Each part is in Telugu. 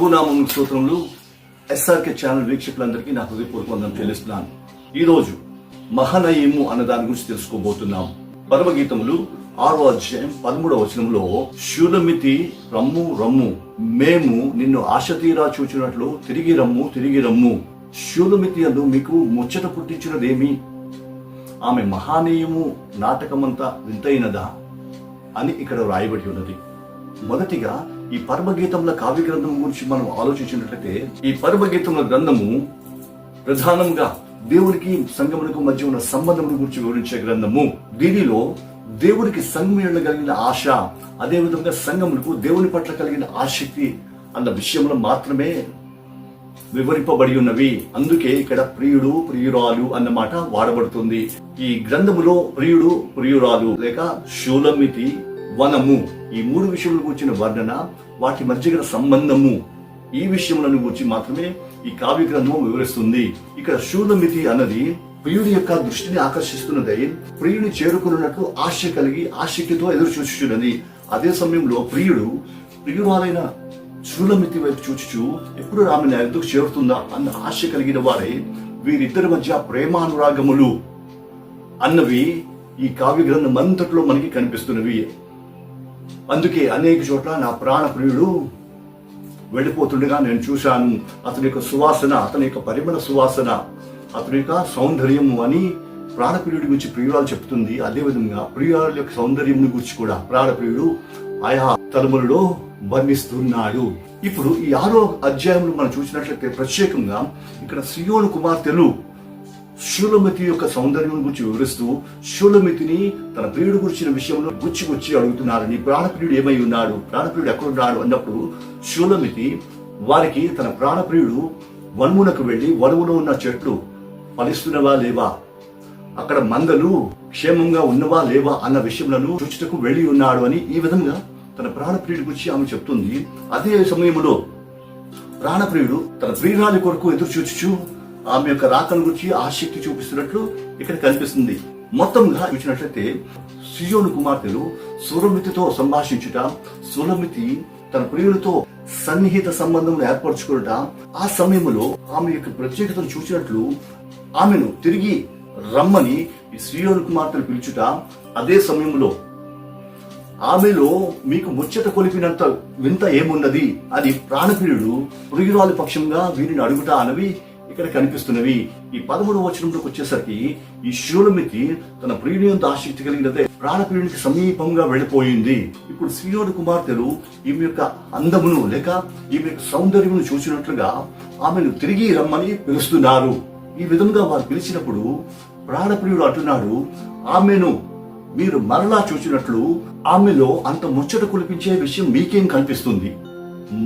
ప్రభునామం స్తోత్రములు ఎస్ఆర్కే ఛానల్ వీక్షకులందరికీ నా హృదయపూర్వక వందనం చెల్లిస్తున్నాను. ఈ మహనయము అన్న దాని గురించి తెలుసుకోబోతున్నాం. పరమగీతములు ఆరో అధ్యాయం పదమూడవ వచనంలో శూలమితి రమ్ము రమ్ము. మేము నిన్ను ఆశ తీరా చూచినట్లు తిరిగి రమ్ము తిరిగి రమ్ము. శూలమితి అందు మీకు ముచ్చట పుట్టించినదేమి? ఆమె మహానీయము నాటకమంతా వింతైనదా? అని ఇక్కడ రాయబడి ఉన్నది. మొదటిగా ఈ పరమగీతముల కావ్య గ్రంథం గురించి మనం ఆలోచించినట్లయితే ఈ పరమగీతముల గ్రంథము ప్రధానంగా దేవునికి సంగమునకు మధ్య ఉన్న సంబంధముల గురించి వివరించే గ్రంథము. దీనిలో దేవునికి సంగముల కలిగిన ఆశ అదేవిధంగా సంగములకు దేవుని పట్ల కలిగిన ఆసక్తి అన్న విషయంలో మాత్రమే వివరింపబడి ఉన్నవి. అందుకే ఇక్కడ ప్రియుడు ప్రియురాలు అన్న మాట వాడబడుతుంది. ఈ గ్రంథములో ప్రియుడు ప్రియురాలు లేక శూలమితి వనము. ఈ మూడు విషయముల గురించిన వర్ణన వాటి మధ్య గల సంబంధము. ఈ విషయములను గురించి మాత్రమే ఈ కావ్య గ్రంథము వివరిస్తుంది. ఇక్కడ శూలమితి అన్నది ప్రియుడి యొక్క దృష్టిని ఆకర్షిస్తున్నదై ప్రియుని చేరుకున్నట్లు ఆశ కలిగి ఆశక్తితో ఎదురు చూచుచున్నది. అదే సమయంలో ప్రియుడు ప్రియురాలైన శూలమితి వైపు చూచుచు ఎప్పుడు ఆమె నా ఎందుకు చేరుతుందా? అన్న ఆశ కలిగిన వారే వీరిద్దరి మధ్య ప్రేమానురాగములు అన్నవి ఈ కావ్య గ్రంథం అంతట్లో మనకి కనిపిస్తున్నవి. అందుకే అనేక చోట్ల నా ప్రాణ ప్రియుడు వెళ్ళిపోతుండగా నేను చూశాను. అతని యొక్క సువాసన అతని యొక్క పరిమళ సువాసన అతని యొక్క సౌందర్యము అని ప్రాణప్రియుడి గురించి ప్రియురాలు చెప్తుంది. అదేవిధంగా ప్రియురాల యొక్క సౌందర్యం గురించి కూడా ప్రాణప్రియుడు ఆయా తలములలో వర్ణిస్తున్నాడు. ఇప్పుడు ఈ ఆరో అధ్యాయంలో మనం చూసినట్లయితే ప్రత్యేకంగా ఇక్కడ సియోను కుమార్తెలు శూలమితి యొక్క సౌందర్యం గురించి వివరిస్తూ శూలమితిని తన ప్రియుడు గురించిన విషయంలో గుచ్చి గుచ్చి అడుగుతున్నారు నీ ప్రాణప్రియుడు ఏమై ఉన్నాడు? ప్రాణప్రియుడు ఎక్కడున్నాడు అన్నప్పుడు శూలమితి వారికి తన ప్రాణప్రియుడు వనమునకు వెళ్ళి వనములో ఉన్న చెట్లు ఫలిస్తున్నవా లేవా? అక్కడ మందలు క్షేమంగా ఉన్నవా లేవా అన్న విషయంలో చూచుటకు వెళ్ళి ఉన్నాడు అని ఈ విధంగా తన ప్రాణప్రియుడి గురించి ఆమె చెప్తుంది. అదే సమయంలో ప్రాణప్రియుడు తన ప్రియురాలి కొరకు ఎదురు చూచుచు ఆమె యొక్క రాకను గురించి ఆసక్తి చూపిస్తున్నట్లు ఇక్కడ కనిపిస్తుంది. మొత్తంగా చూసినట్లయితే సియోను కుమార్తెలు సురమితితో సంభాషించుట సురమితి తన ప్రియులతో సన్నిహిత సంబంధం ఏర్పరచుకున్నట ఆ సమయంలో ఆమె యొక్క ప్రత్యేకతను చూసినట్లు ఆమెను తిరిగి రమ్మని శ్రీయోని కుమార్తెను కుమార్తెలు పిలుచుట అదే సమయంలో ఆమెలో మీకు ముచ్చట కొలిపినంత వింత ఏమున్నది? అది ప్రాణప్రియుడు ప్రియురాలి పక్షంగా వీరిని అడుగుట అనవి ఇక్కడ కనిపిస్తున్నవి. ఈ పదమూడు వచనంలోకి వచ్చేసరికి ఈ శూలమితి తన ప్రియుని ఆసక్తి కలిగినదే ప్రాణప్రియునికి సమీపంగా వెళ్ళిపోయింది. ఇప్పుడు శ్రీయోడు కుమార్తెలు ఈమె యొక్క అందమును లేక ఈమె యొక్క సౌందర్యమును చూసినట్లుగా ఆమెను తిరిగి రమ్మని పిలుస్తున్నారు. ఈ విధంగా వారు పిలిచినప్పుడు ప్రాణప్రియుడు అంటున్నాడు ఆమెను మీరు మరలా చూసినట్లు ఆమెలో అంత ముచ్చట కులిపించే విషయం మీకేం కనిపిస్తుంది?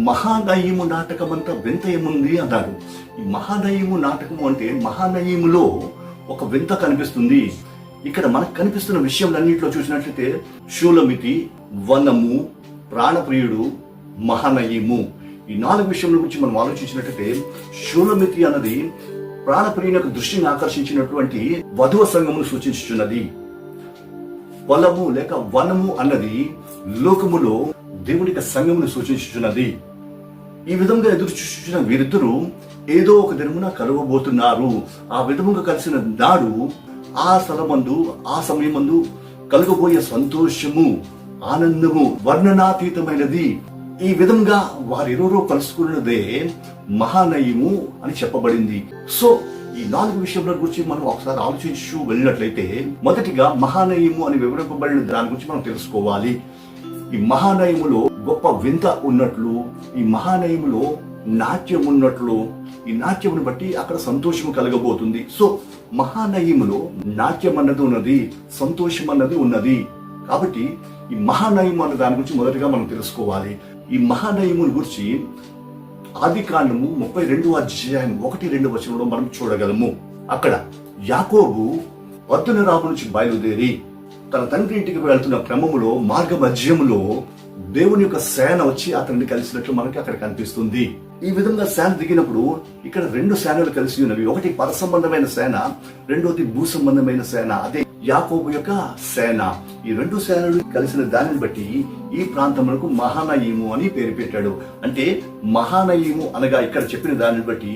మహానయము నాటకం అంతా వింత ఏముంది? అన్నాడు. మహానయము నాటకము అంటే మహానయములో ఒక వింత కనిపిస్తుంది. ఇక్కడ మనకు కనిపిస్తున్న విషయంలన్నింటిలో చూసినట్లయితే శూలమితి వనము ప్రాణప్రియుడు మహానయము. ఈ నాలుగు విషయముల గురించి మనం ఆలోచించినట్లయితే శూలమితి అన్నది ప్రాణప్రియుని యొక్క దృష్టిని ఆకర్షించినటువంటి వధువ సంఘమును సూచించుచున్నది. పొలము లేక వనము అన్నది లోకములో దేవుడికి సంఘమును సూచించుచున్నది. ఈ విధంగా ఎదురు చూసిన వీరిద్దరూ ఏదో ఒక దినమున కలవబోతున్నారు. ఆ విధముగా కలిసిన నాడు ఆ స్థలమందు ఆ సమయమందు కలగబోయే సంతోషము ఆనందము వర్ణనాతీతమైనది. ఈ విధంగా వారిరువురు కలుసుకున్నదే మహానయము అని చెప్పబడింది. సో ఈ నాలుగు విషయముల గురించి మనం ఒకసారి ఆలోచించు వెళ్ళినట్లయితే మొదటిగా మహానయము అని వివరింపబడిన దాని గురించి మనం తెలుసుకోవాలి. ఈ మహానయములో గొప్ప వింత ఉన్నట్లు ఈ మహానయములో నాట్యం ఉన్నట్లు ఈ నాట్యమును బట్టి అక్కడ సంతోషం కలగబోతుంది. సో మహానయములో నాట్యం అన్నది ఉన్నది సంతోషం అన్నది ఉన్నది. కాబట్టి ఈ మహానయం అన్న దాని గురించి మొదటిగా మనం తెలుసుకోవాలి. ఈ మహానయముని గురించి ఆది కాండము ముప్పై రెండు అధ్యాయం ఒకటి రెండు వచనంలో మనం చూడగలము. అక్కడ యాకోబు వద్దున రాము నుంచి బయలుదేరి తన తండ్రి ఇంటికి వెళ్తున్న క్రమములో మార్గ మధ్యములో దేవుని యొక్క సేన వచ్చి అతన్ని కలిసినట్లు మనకి అక్కడ కనిపిస్తుంది. ఈ విధంగా సేన దిగినప్పుడు ఇక్కడ రెండు సేనలు కలిసి ఉన్నవి. ఒకటి పర సంబంధమైన సేన రెండోది భూ సంబంధమైన సేన అదే యాకోబు యొక్క సేన ఈ రెండు సేనలు కలిసిన దానిని బట్టి ఈ ప్రాంతములకు మహానయీము అని పేరు పెట్టాడు. అంటే మహానయీము అనగా ఇక్కడ చెప్పిన దానిని బట్టి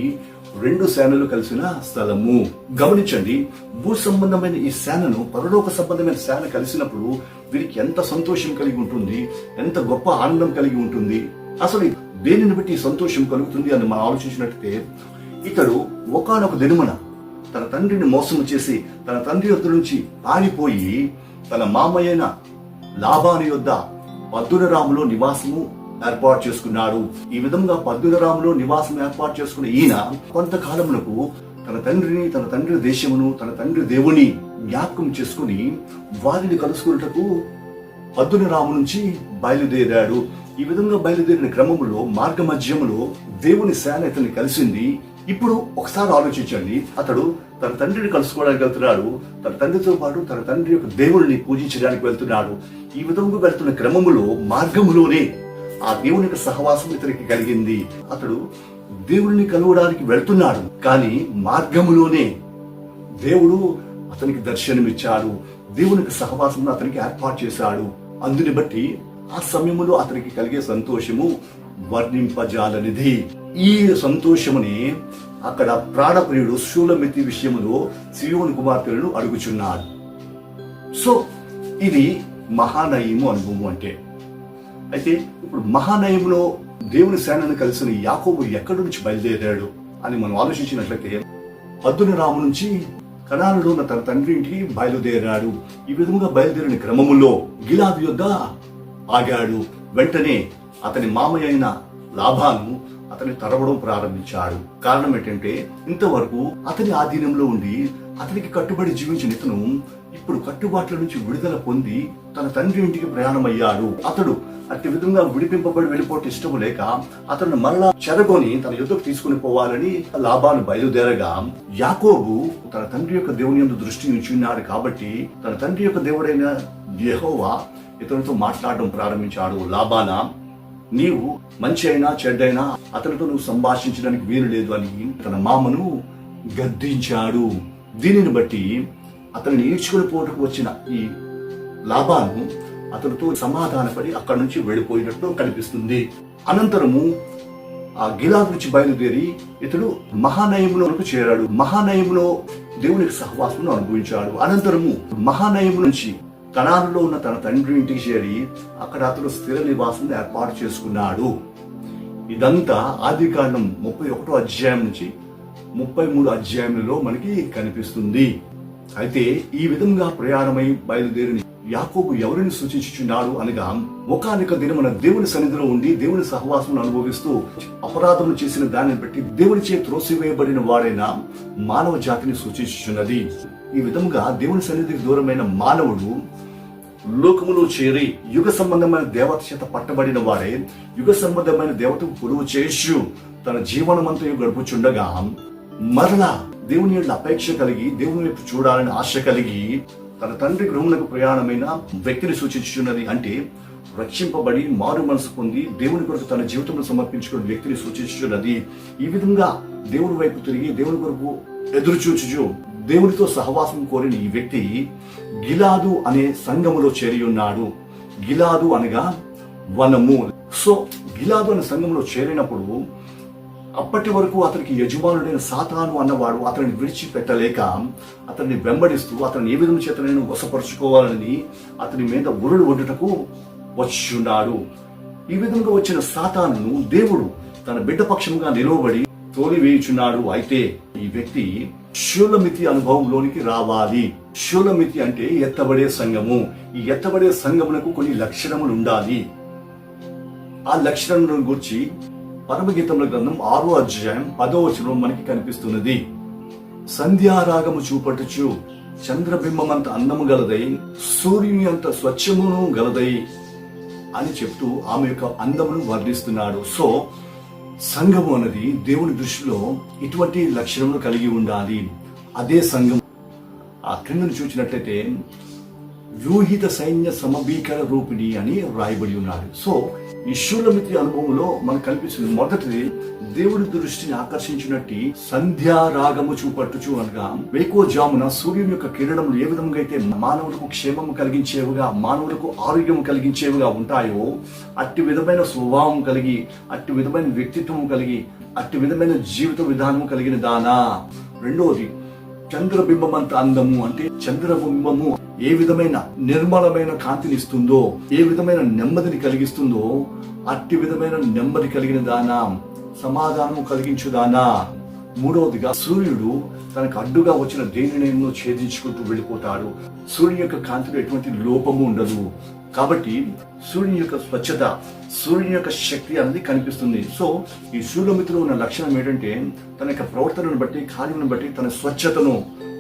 రెండు సేనలు కలిసిన స్థలము. గమనించండి భూ సంబంధమైన ఈ సేనను పరలోక సంబంధమైన సేన కలిసినప్పుడు వీరికి ఎంత సంతోషం కలిగి ఉంటుంది ఎంత గొప్ప ఆనందం కలిగి ఉంటుంది. అసలు దేనిని బట్టి సంతోషం కలుగుతుంది అని మనం ఆలోచించినట్టే ఇతడు ఒకానొక దినమున తన తండ్రిని మోసం చేసి తన తండ్రి యొద్ నుంచి పారిపోయి తన మామయ్యైన లాభాని యొద్ద పద్దురరాములో నివాసము ఏర్పాటు చేసుకున్నాడు. ఈ విధంగా పద్దురరాములో నివాసం ఏర్పాటు చేసుకున్న ఈయన కొంతకాలమునకు తన తండ్రిని తన తండ్రి దేశమును తన తండ్రి దేవుని జ్ఞాపకం చేసుకుని వారిని కలుసుకున్నటకు పద్దునరాము నుంచి బయలుదేరాడు. ఈ విధంగా బయలుదేరిన క్రమంలో మార్గ మధ్యంలో దేవుని సేన ఇతన్ని కలిసింది. ఇప్పుడు ఒకసారి ఆలోచించండి. అతడు తన తండ్రిని కలుసుకోవడానికి వెళ్తున్నాడు. తన తండ్రితో పాటు తన తండ్రి యొక్క దేవుడిని పూజించడానికి వెళ్తున్నాడు. ఈ విధంగా వెళ్తున్న క్రమములో మార్గములోనే ఆ దేవుని యొక్క సహవాసం ఇతనికి కలిగింది. అతడు దేవుడిని కలవడానికి వెళ్తున్నాడు. కానీ మార్గములోనే దేవుడు అతనికి దర్శనమిచ్చాడు. దేవునికి సహవాసం అతనికి ఏర్పాటు చేశాడు. అందుని బట్టి ఆ సమయంలో అతనికి కలిగే సంతోషము వర్ణింపజాలనిది. ఈ సంతోషముని అక్కడ ప్రాణప్రియుడు శూలమితి విషయములో సియోని కుమార్తెలను అడుగుచున్నారు సో ఇది మహానయము అనుభవం అంటే. అయితే ఇప్పుడు మహానయములో దేవుని సేనను కలిసిన యాకోబు ఎక్కడి నుంచి బయలుదేరాడు అని మనం ఆలోచించినట్లయితే పద్దుని రాము నుంచి కణాలలో ఉన్న తన తండ్రి ఇంటికి బయలుదేరాడు. ఈ విధముగా బయలుదేరిన క్రమములో గిలాబ్ యొక్క ఆగాడు. వెంటనే అతని మామయ్య అయిన లాభాను అతని తరవడం ప్రారంభించాడు. కారణం ఏంటంటే ఇంతవరకు అతని ఆధీనంలో ఉండి అతనికి కట్టుబడి జీవించిన ఇతను ఇప్పుడు కట్టుబాట్ల నుంచి విడుదల పొంది తన తండ్రి ఇంటికి ప్రయాణమయ్యాడు. అతడు అట్టి విధంగా విడిపింపబడి వెళ్ళిపోవటం ఇష్టం లేక అతను మరలా చెరగొని తన యుద్ధకు తీసుకుని పోవాలని లాభాలు బయలుదేరగా యాకోబు తన తండ్రి యొక్క దేవుని యందు దృష్టి ఉంచున్నాడు కాబట్టి తన తండ్రి యొక్క దేవుడైన యహోవా ఇతనితో మాట్లాడడం ప్రారంభించాడు. లాబానా నీవు మంచి అయినా చెడ్డైనా అతనితో నువ్వు సంభాషించడానికి వీలు లేదు అని తన మామను గద్దించాడు. దీనిని బట్టి అతను ఈడ్చుకుని పోటుకు వచ్చిన ఈ లాభాను అతనితో సమాధానపడి అక్కడి నుంచి వెళ్ళిపోయినట్లు కనిపిస్తుంది. అనంతరము ఆ గిలాద్ నుంచి బయలుదేరి ఇతడు మహానయములోకి చేరాడు. మహానయములో దేవునికి సహవాసమును అనుభవించాడు. అనంతరము మహానయము నుంచి కణాలలో ఉన్న తన తండ్రి ఇంటికి చేరి అక్కడ అతడు స్థిర నివాసం ఏర్పాటు చేసుకున్నాడు. ఇదంతా ఆది కాండం ముప్పై ఒకటో అధ్యాయం నుంచి ముప్పై మూడు అధ్యాయంలో మనకి కనిపిస్తుంది. అయితే ఈ విధంగా ప్రయాణమై బయలుదేరిన యాకోబు ఎవరిని సూచించుచున్నాడు అనగా ఒకనొక దినమున దేవుని సన్నిధిలో ఉండి దేవుని సహవాసం అనుభవిస్తూ అపరాధములు చేసిన దానిని బట్టి దేవుని చేతి త్రోసివేయబడిన వాడైన మానవ జాతిని సూచించుచున్నది. ఈ విధంగా దేవుని సన్నిధికి దూరమైన మానవుడు లోకములో చేరి యుగ సంబంధమైన దేవత చేత పట్టబడిన వాడే యుగ సంబంధమైన దేవతకు పొరుగు చేసు తన జీవనమంతయు గడుపుచుండగా మరలా దేవుని యొక్క అపేక్ష కలిగి దేవుని వైపు చూడాలని ఆశ కలిగి తన తండ్రి గృహములకు ప్రయాణమైన వ్యక్తిని సూచించుచున్నది అంటే రక్షింపబడి మారు మనసు పొంది దేవుని కొరకు తన జీవితంలో సమర్పించుకున్న వ్యక్తిని సూచించుచున్నది. ఈ విధంగా దేవుని వైపు తిరిగి దేవుని కొరకు ఎదురు చూచుచు దేవునితో సహవాసం కోరిన ఈ వ్యక్తి గిలాదు అనే సంఘములో చేరి ఉన్నాడు. గిలాదు అనగా వనము. సో గిలాదు అనే సంఘంలో చేరినప్పుడు అప్పటి వరకు అతనికి యజమానుడైన సాతాను అన్నవాడు అతనిని విడిచిపెట్టలేక అతన్ని వెంబడిస్తూ అతన్ని ఏ విధంగా చేత నేను వశపరుచుకోవాలని అతని మీద ఉరుడు ఒడ్డుటకు వచ్చున్నాడు ఈ విధంగా వచ్చిన సాతాను దేవుడు తన బిడ్డ పక్షముగా నిలవబడి తోలివేయుచున్నాడు అయితే ఈ వ్యక్తి శూలమితి అనుభవంలోనికి రావాలి. శూలమితి అంటే ఎత్తబడే సంఘము. ఈ ఎత్తబడే సంఘమునకు కొన్ని లక్షణములు ఉండాలి. ఆ లక్షణములను గురించి పరమగీతముల గ్రంథం ఆరో అధ్యాయం పదో వచనం మనకి కనిపిస్తున్నది. సంధ్యారాగము చూపట్టుచు చంద్రబింబమంత అందము గలదై సూర్యుని అంత స్వచ్ఛమును గలదై అని చెప్తూ ఆమె యొక్క అందమును వర్ణిస్తున్నాడు. సో సంఘము అన్నది దేవుని దృష్టిలో ఇటువంటి లక్షణములు కలిగి ఉండాలి. అదే సంఘం ఆ క్రిందను చూసినట్లయితే వ్యూహిత సైన్య సమభీకర రూపిణి అని రాయబడి ఉన్నాడు. సో ఈ శూలమితి అనుభవంలో మనకు కనిపిస్తుంది మొదటిది దేవుడి దృష్టిని ఆకర్షించినట్టు సంధ్యారాగము చూపట్టుచు అనగా వేకో జామున సూర్యుని యొక్క కిరణములు ఏ విధంగా అయితే మానవులకు క్షేమం కలిగించేవిగా మానవులకు ఆరోగ్యం కలిగించేవిగా ఉంటాయో అట్టి విధమైన స్వభావం కలిగి అట్టి విధమైన వ్యక్తిత్వం కలిగి అట్టి విధమైన జీవిత విధానం కలిగిన దానా. రెండోది చంద్రబింబం అంత అందము అంటే చంద్రబింబము ఏ విధమైన నిర్మలమైన కాంతినిస్తుందో ఏ విధమైన నెమ్మదిని కలిగిస్తుందో అట్టి విధమైన నెమ్మది కలిగిన దానా సమాధానము కలిగించు దానా మూడవదిగా సూర్యుడు తనకు అడ్డుగా వచ్చిన దేనినైనా ఛేదించుకుంటూ వెళ్ళిపోతాడు. సూర్యుని యొక్క కాంతిలో ఎటువంటి లోపము ఉండదు. కాబట్టి సూర్యుని యొక్క స్వచ్ఛత సూర్యుని యొక్క శక్తి అనేది కనిపిస్తుంది. సో ఈ సూర్యమితిలో ఉన్న లక్షణం ఏంటంటే తన యొక్క ప్రవర్తనను బట్టి కార్యమును బట్టి తన స్వచ్ఛతను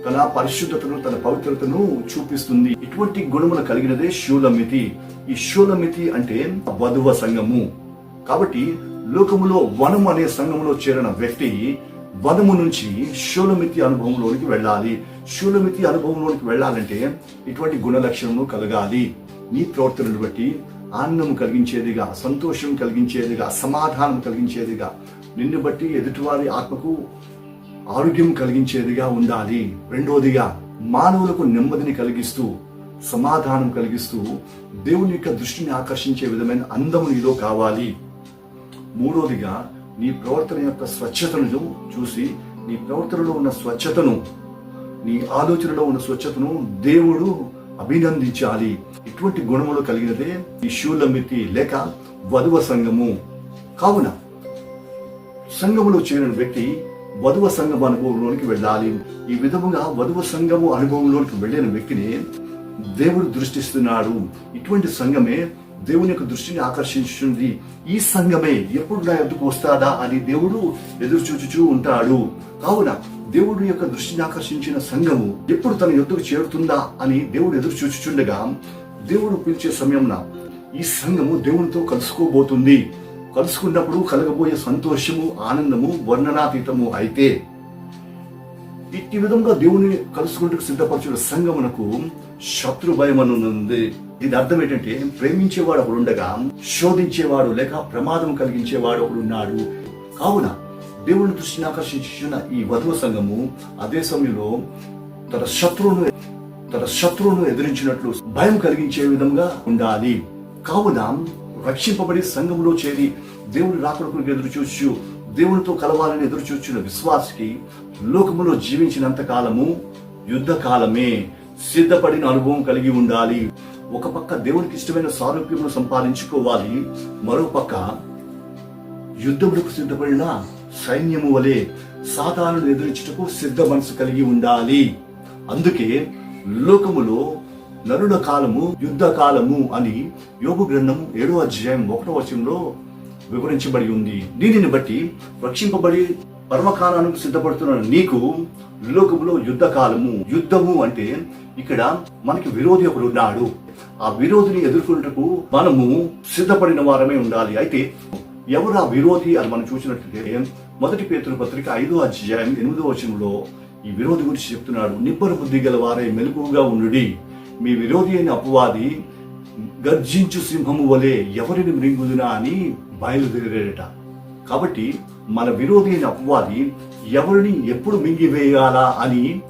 తన పరిశుద్ధతను తన పవిత్రతను చూపిస్తుంది. ఇటువంటి గుణములు కలిగినదే శూలమితి. ఈ శూలమితి అంటే వధువ సంఘము. కాబట్టి లోకములో వనము అనే సంఘములో చేరిన వ్యక్తి వనము నుంచి శూలమితి అనుభవంలోనికి వెళ్ళాలి. శూలమితి అనుభవంలోనికి వెళ్ళాలంటే ఇటువంటి గుణలక్షణము కలగాలి. నీ ప్రవర్తనను బట్టి ఆనందం కలిగించేదిగా సంతోషం కలిగించేదిగా సమాధానం కలిగించేదిగా నిన్ను బట్టి ఎదుటివారి ఆత్మకు ఆరోగ్యం కలిగించేదిగా ఉండాలి. రెండోదిగా మానవులకు నెమ్మదిని కలిగిస్తూ సమాధానం కలిగిస్తూ దేవుని యొక్క దృష్టిని ఆకర్షించే విధమైన అందము నీలో కావాలి. మూడోదిగా నీ ప్రవర్తన యొక్క స్వచ్ఛతను చూసి నీ ప్రవర్తనలో ఉన్న స్వచ్ఛతను నీ ఆలోచనలో ఉన్న స్వచ్ఛతను దేవుడు అభినందించాలి. ఇటువంటి గుణములు కలిగినదే ఈ శూలమితి లేక వధువ సంఘము. కావున సంఘములో చేరిన వ్యక్తి వధువ సంఘం అనుభవంలోనికి వెళ్ళాలి. ఈ విధముగా వధువ సంఘము అనుభవంలోనికి వెళ్ళిన వ్యక్తిని దేవుడు దృష్టిస్తున్నాడు. ఇటువంటి సంఘమే దేవుని యొక్క దృష్టిని ఆకర్షించుతుంది ఈ సంఘమే ఎప్పుడు నా ఎందుకు వస్తాడా అని దేవుడు ఎదురు చూచుచూ ఉంటాడు. కావున దేవుడు యొక్క దృష్టిని ఆకర్షించిన సంఘము ఎప్పుడు తన ఎద్దుకు చేరుతుందా అని దేవుడు ఎదురు చూచుచుండగా దేవుడు పిలిచే సమయంన ఈ సంఘము దేవునితో కలుసుకోబోతుంది. కలుసుకున్నప్పుడు కలగబోయే సంతోషము ఆనందము వర్ణనాతీతము అయితే ఇట్టి విధంగా దేవుని కలుసుకుంటూ సిద్ధపరచిన సంగమునకు శత్రు భయం ఉంది. దీని అర్థం ఏంటంటే ప్రేమించేవాడు ఒకడు ఉండగా శోధించేవాడు లేక ప్రమాదం కలిగించేవాడు ఒకడు ఉన్నాడు. కావున దేవుని దృష్టిని ఆకర్షించిన ఈ వధువు సంఘము అదే సమయంలో తన శత్రువును తన శత్రువును ఎదిరించినట్లు భయం కలిగించే విధంగా ఉండాలి. కావున రక్షింపబడి సంఘములో చేరి దేవుని రాకడకు ఎదురు చూచు దేవునితో కలవాలని ఎదురు చూచిన విశ్వాసికి లోకములో జీవించినంత కాలము యుద్ధ కాలమే. సిద్ధపడిన అనుభవం కలిగి ఉండాలి. ఒక పక్క దేవునికి ఇష్టమైన సారూప్యమును సంపాదించుకోవాలి. మరో పక్క యుద్ధములకు సిద్ధపడిన సైన్యము వలె సాధారణ ఎదురించుటకు సిద్ధ మనసు కలిగి ఉండాలి. అందుకే లోకములో నరుల కాలము యుద్ధ కాలము అని యోగు గ్రంథం ఏడో అధ్యాయం ఒకటో వచనంలో వివరించబడి ఉంది. దీనిని బట్టి రక్షింపబడి పర్వకాలానికి సిద్ధపడుతున్న నీకు లోకంలో యుద్ధ కాలము యుద్ధము అంటే ఇక్కడ మనకి విరోధి ఒకడు ఉన్నాడు. ఆ విరోధిని ఎదుర్కొన్నటకు మనము సిద్ధపడిన వారమే ఉండాలి. అయితే ఎవరు ఆ విరోధి అని మనం చూసినట్లయితే మొదటి పేతురు పత్రిక ఐదో అధ్యాయం ఎనిమిదో వచనంలో ఈ విరోధి గురించి చెప్తున్నాడు. నిబ్బర బుద్ధి గల వారే మెలకుగా ఉండుడి. మీ విరోధి అయిన అపవాది గర్జించు సింహము వలె ఎవరిని మృంగుదునా అని బయలుదేరాడట. కాబట్టి మన విరోధి అయిన అపవాది ఎవరిని ఎప్పుడు మింగివేయాలా అని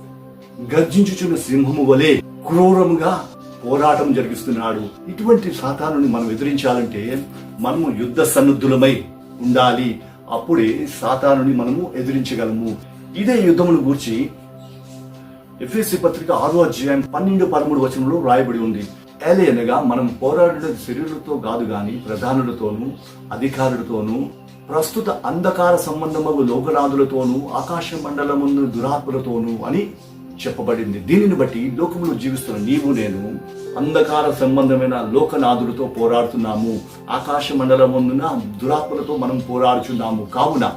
గర్జించుచున్న సింహము వలె క్రూరముగా పోరాటం జరిగిస్తున్నాడు. ఇటువంటి సాతానుని మనం ఎదిరించాలంటే మనము యుద్ధ సన్నుద్ధులమై ఉండాలి. అప్పుడే సాతానుని మనము ఎదిరించగలము. ఇదే యుద్ధమును గూర్చి ఎఫ్ఎస్సి పత్రిక ఆరో అధ్యాయం పన్నెండు పదమూడు వచనంలో రాయబడి ఉంది. ఏలే అనగా మనం పోరాడిన శరీరులతో కాదు గాని ప్రధానులతోనూ అధికారులతోనూ ప్రస్తుత అంధకార సంబంధము లోకనాథులతోనూ ఆకాశ మండలమును దురాత్మలతోనూ అని చెప్పబడింది. దీనిని బట్టి లోకంలో జీవిస్తున్న నీవు నేను అంధకార సంబంధమైన లోకనాథులతో పోరాడుతున్నాము. ఆకాశ మండలమున్న దురాత్మలతో మనం పోరాడుచున్నాము. కావున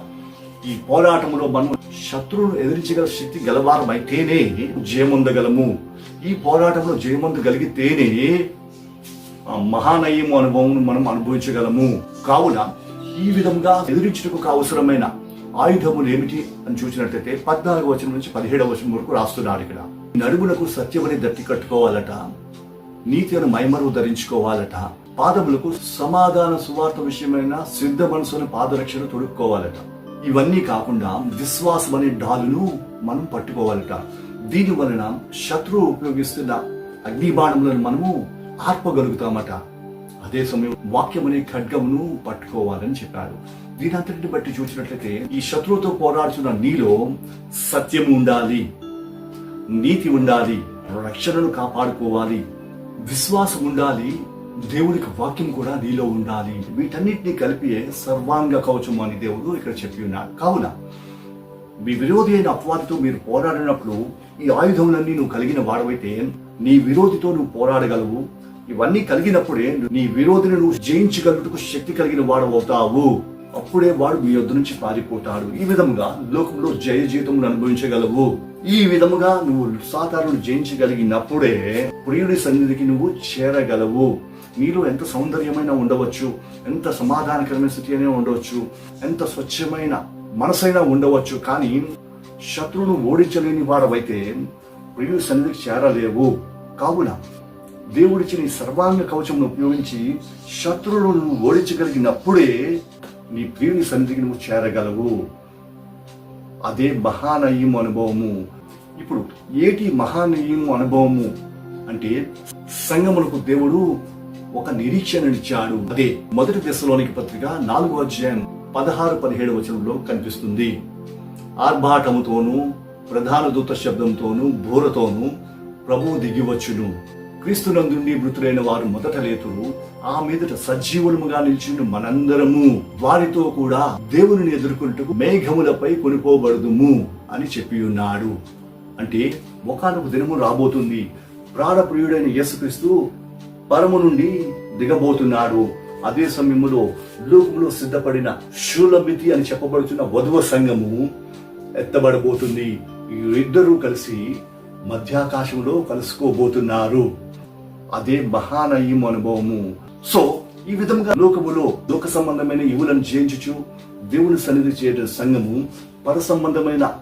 ఈ పోరాటంలో మనం శత్రువును ఎదిరించగల శక్తి గలవారమైతేనే జయమొందగలము. ఈ పోరాటంలో జయమొందగలిగితేనే ఆ మహానయము అనుభవం మనం అనుభవించగలము. కావున ఈ విధంగా ఎదిరించుటకు అవసరమైన ఆయుధములు ఏమిటి అని చూసినట్లయితే పద్నాలుగు వచనం నుంచి పదిహేడవ వచనం వరకు రాస్తున్నాడు ఇక్కడ. నడుమునకు సత్యమని దట్టి కట్టుకోవాలట నీతి అని మైమరువు ధరించుకోవాలట పాదములకు సమాధాన సువార్త విషయమైన సిద్ధ మనసుని పాదరక్షణ తొడుక్కోవాలట. ఇవన్నీ కాకుండా విశ్వాసం అనే డాలును మనం పట్టుకోవాలట. దీని వలన శత్రువు ఉపయోగిస్తున్న అగ్నిబాణములను మనము ఆర్పగలుగుతామట. అదే సమయం వాక్యం అనే ఖడ్గమును పట్టుకోవాలని చెప్పారు దీనంతటిని బట్టి చూసినట్లయితే ఈ శత్రువుతో పోరాడుతున్న నీలో సత్యం ఉండాలి నీతి ఉండాలి రక్షణను కాపాడుకోవాలి విశ్వాసం ఉండాలి దేవుడికి వాక్యం కూడా నీలో ఉండాలి. వీటన్నిటిని కలిపి సర్వాంగ కవచం అని దేవుడు ఇక్కడ చెప్పి ఉన్నాడు. కావున మీ విరోధి అయిన అపవాదితో మీరు పోరాడినప్పుడు ఈ ఆయుధములన్నీ నువ్వు కలిగిన వాడవైతే నీ విరోధితో నువ్వు పోరాడగలవు. ఇవన్నీ కలిగినప్పుడే నీ విరోధిని నువ్వు జయించగలుగుటకు శక్తి కలిగిన వాడు అవుతావు అప్పుడే వాడు మీ యొద్ద నుంచి పారిపోతాడు. ఈ విధముగా లోకంలో జయ జీవితం అనుభవించగలవు. ఈ విధముగా నువ్వు సాతారును జయించగలిగినప్పుడే ప్రియుడి సన్నిధికి నువ్వు చేరగలవు. నీలో ఎంత సౌందర్యమైన ఉండవచ్చు ఎంత సమాధానకరమైన స్థితి అయినా ఉండవచ్చు ఎంత స్వచ్ఛమైన మనసైనా ఉండవచ్చు కానీ శత్రువును ఓడించలేని వాడవైతే ప్రియుడి సన్నిధికి చేరలేవు. కావున దేవుడిచ్చిన ఈ సర్వాంగ కవచమును ఉపయోగించి శత్రువులను నువ్వు ఓడించగలిగినప్పుడే నీ ప్రియుని సన్నిధికి నువ్వు చేరగలవు. అదే మహానయము అనుభవము. ఇప్పుడు ఏటి మహానయ్యము అనుభవము? అంటే సంగములకు దేవుడు ఒక నిరీక్షణనిచ్చాడు అదే మొదటి దశలోనికి పత్రిక నాలుగో అధ్యాయం పదహారు పదిహేడు వచనంలో కనిపిస్తుంది. ఆర్భాటముతోనూ ప్రధాన దూత శబ్దంతోనూ బోరతోనూ ప్రభువు దిగివచ్చును క్రీస్తునందుండి మృతులైన వారు మొదట లేతురు. ఆ మీదట సజీవులముగా నిలిచిన మనందరము. వారితో కూడా దేవుని ఎదుర్కొంటకు మేఘములపై కొనిపోబడుదుము అని చెప్పి ఉన్నాడు అంటే ఒకనొక దినము రాబోతుంది. ప్రాణప్రియుడైన యేసుక్రీస్తు పరము నుండి దిగబోతున్నాడు. అదే సమయంలో లోకంలో సిద్ధపడిన శూలమితి అని చెప్పబడుతున్న వధువ సంఘము ఎత్తబడబోతుంది. ఇద్దరూ కలిసి మధ్యాకాశంలో కలుసుకోబోతున్నారు. అదే మహానయ్యం అనుభవము. సో ఈ విధంగా లోకములో లోక సంబంధమైన ఇవులను జయించుచు దేవుని సన్నిధి చేయడం సంఘము పర సంబంధమైన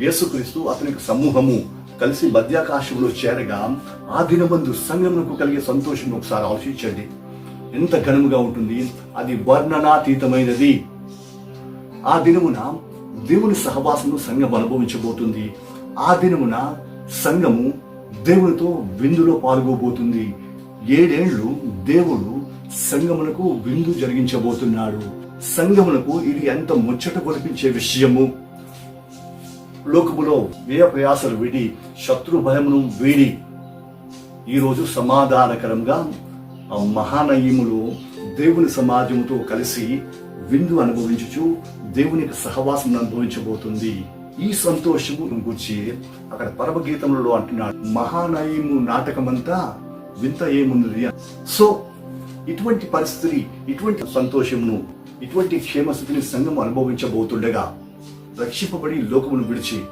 యేసుక్రీస్తు అతనికి సమూహము. కలిసి మధ్యాకాశంలో చేరగా ఆ దినమందు సంఘమునకు కలిగే సంతోషం ఒకసారి ఆలోచించండి. ఎంత ఘనముగా ఉంటుంది. అది వర్ణనాతీతమైనది. ఆ దినమున దేవుని సహవాసము సంఘం అనుభవించబోతుంది. ఆ దినమున సంఘము దేవునితో విందులో పాల్గొబోతుంది. ఏడేళ్ళు దేవుడు సంఘమునకు విందు జరిగించబోతున్నాడు. సంఘమునకు ఇది ఎంత ముచ్చట కొనిపించే విషయము? లోకములో వ్యయ ప్రయాసలు విడి శత్రు భయమును వీడి. ఈరోజు సమాధానకరంగా ఆ మహానయములు దేవుని సమాజముతో కలిసి విందు అనుభవించుచు దేవుని సహవాసం అనుభవించబోతుంది. ఈ సంతోషము గురించి అక్కడ పరమగీతములలో అంటున్నాడు. మహానయము నాటకమంతా వింత ఏమున్నది సో ఇటువంటి పరిస్థితిని ఇటువంటి సంతోషమును ఇటువంటి క్షేమ స్థితిని సంఘం అనుభవించబోతుండగా రక్షింపబడి లోకమును విడిచి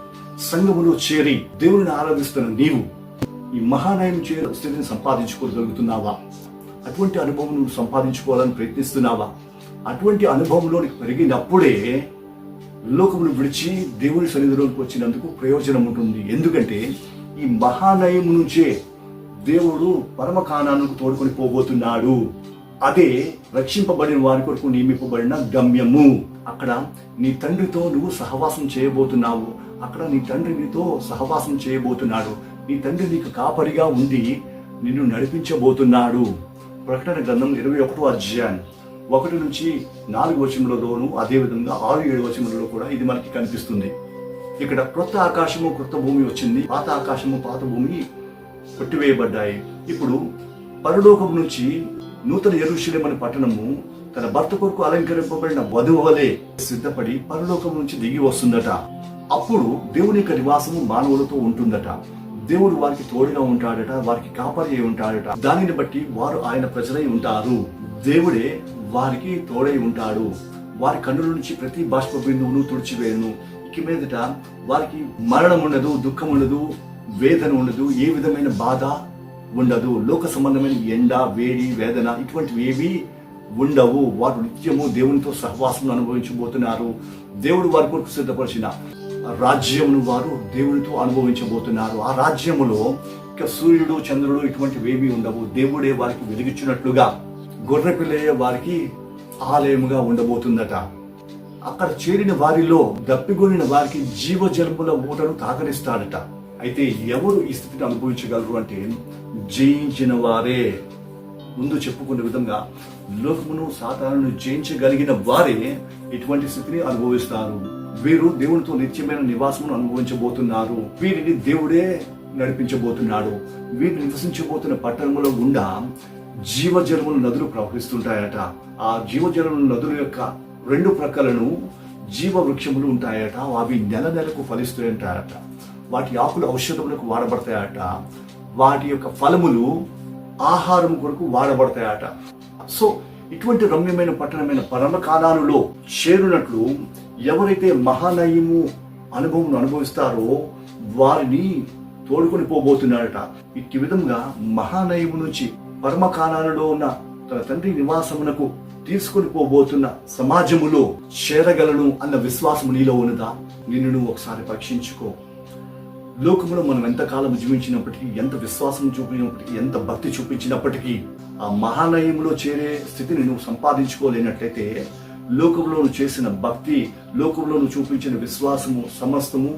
సంఘములో చేరి దేవుని ఆరాధిస్తున్న నీవు ఈ మహానయం చేర స్థితిని సంపాదించుకోగలుగుతున్నావా? అటువంటి అనుభవం నువ్వు సంపాదించుకోవాలని ప్రయత్నిస్తున్నావా? అటువంటి అనుభవంలోనికి పెరిగినప్పుడే లోకమును విడిచి దేవుని సన్నిధిలోకి వచ్చినందుకు ప్రయోజనం ఉంటుంది. ఎందుకంటే ఈ మహానయం నుంచే దేవుడు పరమకానానికి తోడుకొని పోబోతున్నాడు. అదే రక్షింపబడిన వారి కొరకు నియమింపబడిన గమ్యము. అక్కడ నీ తండ్రితో నువ్వు సహవాసం చేయబోతున్నావు. అక్కడ నీ తండ్రి నీతో సహవాసం చేయబోతున్నాడు. నీ తండ్రి నీకు కాపరిగా ఉండి నిన్ను నడిపించబోతున్నాడు. ప్రకటన గ్రంథం ఇరవై ఒకటో అధ్యాయం. ఒకటి నుంచి నాలుగు వచనములలోను అదే విధంగా ఆరు ఏడు వచనములలో కూడా ఇది మనకి కనిపిస్తుంది. ఇక్కడ క్రొత్త ఆకాశము క్రొత్త భూమి వచ్చింది. పాత ఆకాశము పాత భూమి కొట్టివేయబడ్డాయి. ఇప్పుడు పరలోకం నుంచి నూతన ఎరుషులేమని పట్టణము తన భర్త కొరకు అలంకరింపబడిన వధువు వలె సిద్ధపడి పరలోకం నుంచి దిగి వస్తుందట. అప్పుడు దేవుని యొక్క నివాసము మానవులతో ఉంటుందట. దేవుడు వారికి తోడుగా ఉంటాడట వారికి కాపరి అయి ఉంటాడట. దానిని బట్టి వారు ఆయన ప్రజలై ఉంటారు. దేవుడే వారికి తోడై ఉంటాడు. వారి కన్నుల నుంచి ప్రతి బాష్ప బిందువును తుడిచివేయను. ఇక మీదట వారికి మరణం ఉండదు దుఃఖం ఉండదు వేదన ఉండదు ఏ విధమైన బాధ ఉండదు. లోక సంబంధమైన ఎండ వేడి వేదన ఇటువంటివి ఏవి ఉండవు. వారు నిత్యము దేవునితో సహవాసం అనుభవించబోతున్నారు. దేవుడు వారి కొరకు సిద్ధపరిచిన రాజ్యమును వారు దేవునితో అనుభవించబోతున్నారు. ఆ రాజ్యములో ఇక సూర్యుడు చంద్రుడు ఇటువంటివి ఏమీ ఉండవు. దేవుడే వారికి వెలిగించినట్లుగా గొర్రెపిల్లయ్య వారికి ఆలయముగా ఉండబోతుందట. అక్కడ చేరిన వారిలో దప్పిగొనిన వారికి జీవజలముల ఊటను తాకరిస్తాడట. అయితే ఎవరు ఈ స్థితిని అనుభవించగలరు అంటే జయించిన వారే. ముందు చెప్పుకునే విధంగా లోకమును సాతాను జయించగలిగిన వారే ఇటువంటి స్థితిని అనుభవిస్తారు. వీరు దేవునితో నిత్యమైన నివాసమును అనుభవించబోతున్నారు. వీరిని దేవుడే నడిపించబోతున్నాడు. వీరు నివసించబోతున్న పట్టణములో గుండా జీవజలముల నదులు ప్రవహిస్తుంటాయట. ఆ జీవజలముల నదుల యొక్క రెండు ప్రక్కలను జీవ వృక్షములు ఉంటాయట. అవి నెల నెలకు ఫలిస్తుంటాయట. వాటి ఆకులు ఔషధములకు వాడబడతాయట. వాటి యొక్క ఫలములు ఆహారం కొరకు వాడబడతాయట. సో ఇటువంటి రమ్యమైన పట్టణమైన పరమకాలాలలో చేరునట్లు ఎవరైతే మహానయము అనుభవం అనుభవిస్తారో వారిని తోడుకొని పోబోతున్నాడట ఇట్టి విధంగా మహానయము నుంచి పరమకాలాలలో ఉన్న తన తండ్రి నివాసమునకు తీసుకొని పోబోతున్న సమాజములో చేరగలను అన్న విశ్వాసము నీలో ఉన్నదా? నిన్ను నువ్వు ఒకసారి పరీక్షించుకో. లోకంలో మనం ఎంతకాలం జీవించినప్పటికీ ఎంత విశ్వాసం చూపినప్పటికీ ఎంత భక్తి చూపించినప్పటికీ ఆ మహానయంలో చేరే స్థితిని నువ్వు సంపాదించుకోలేనట్లయితే లోకంలో నువ్వు చేసిన భక్తి లోకంలో నువ్వు చూపించిన విశ్వాసము సమస్తము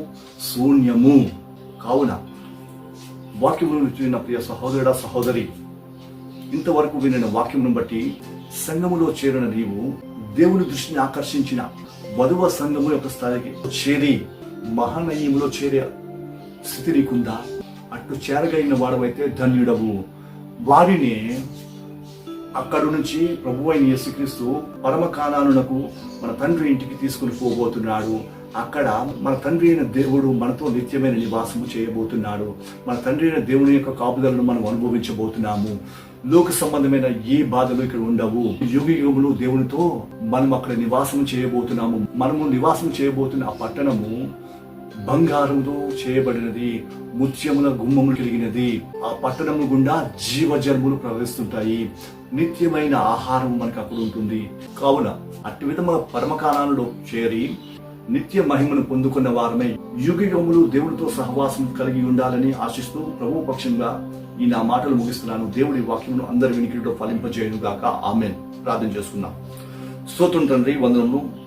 శూన్యము. కావున వాక్యమును చూసిన ప్రియ సహోదరుడా సహోదరి ఇంతవరకు వినిన వాక్యమును బట్టి సంఘములో చేరిన నీవు దేవుని దృష్టిని ఆకర్షించిన వధువ సంఘము యొక్క స్థాయికి చేరి మహానయములో చేరే స్థితి నీకుందా అటు చేరగలిగిన వాడవైతే ధన్యుడవు. వారిని అక్కడి నుంచి ప్రభు అయిన యేసుక్రీస్తు పరమకాలానునకు మన తండ్రి ఇంటికి తీసుకుని పోబోతున్నాడు. అక్కడ మన తండ్రి అయిన దేవుడు మనతో నిత్యమైన నివాసము చేయబోతున్నాడు. మన తండ్రి అయిన దేవుని యొక్క కాపుదలను మనం అనుభవించబోతున్నాము. లోక సంబంధమైన ఏ బాధలు ఇక్కడ ఉండవు. యుగ యుగములు దేవునితో మనం అక్కడ నివాసం చేయబోతున్నాము. మనము నివాసం చేయబోతున్న ఆ పట్టణము బంగారంతో చేయబడినది ముత్యముల గుమ్మములు కలిగినది ఆ పట్టణము గుండా జీవజన్ములు ప్రవహిస్తుంటాయి. నిత్యమైన ఆహారం మనకు అక్కడ ఉంటుంది. కావున అట్టి విధముగా పరమకాలంలో చేరి నిత్య మహిమను పొందుకున్న వారమై యుగ దేవుడితో సహవాసం కలిగి ఉండాలని ఆశిస్తూ ప్రభు పక్షంగా ఈ నా మాటలు ముగిస్తున్నాను. దేవుడి వాక్యమును అందరి వినికిడిలో ఫలింపజేయను గాక. ఆమెన్. ప్రార్థన చేసుకున్నాం స్తోత్రం తండ్రి వందనములు.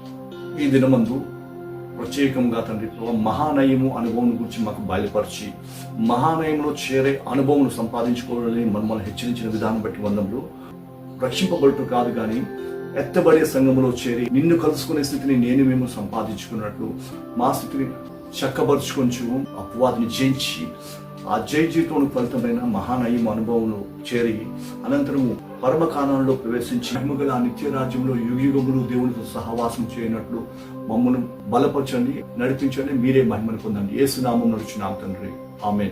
ఈ దినమందు ప్రత్యేకంగా తండ్రి మహానయము అనుభవం గురించి మాకు బయలుపరిచి మహానయంలో చేరే అనుభవం సంపాదించుకోవాలని మనల్ని హెచ్చరించిన విధానం బట్టి వందములు రక్షింపబడుతూ కాదు కానీ ఎత్తబడే సంఘంలో చేరి నిన్ను కలుసుకునే స్థితిని నేను మేము సంపాదించుకున్నట్లు మా స్థితిని చక్కబరుచుకొంచు అపవాదిని జయించి ఆ జయ జీవితం ఫలితమైన మహానయం అనుభవంలో చేరి అనంతరము పరమకాలంలో ప్రవేశించి మహిమగల ఆ నిత్య రాజ్యంలో యుగయుగములు దేవునితో సహవాసం చేయనట్లు మమ్మల్ని బలపరచండి నడిపించండి మీరే మహిమను పొందండి. ఏసునామం నడుచున్నాం తండ్రి. ఆమెన్.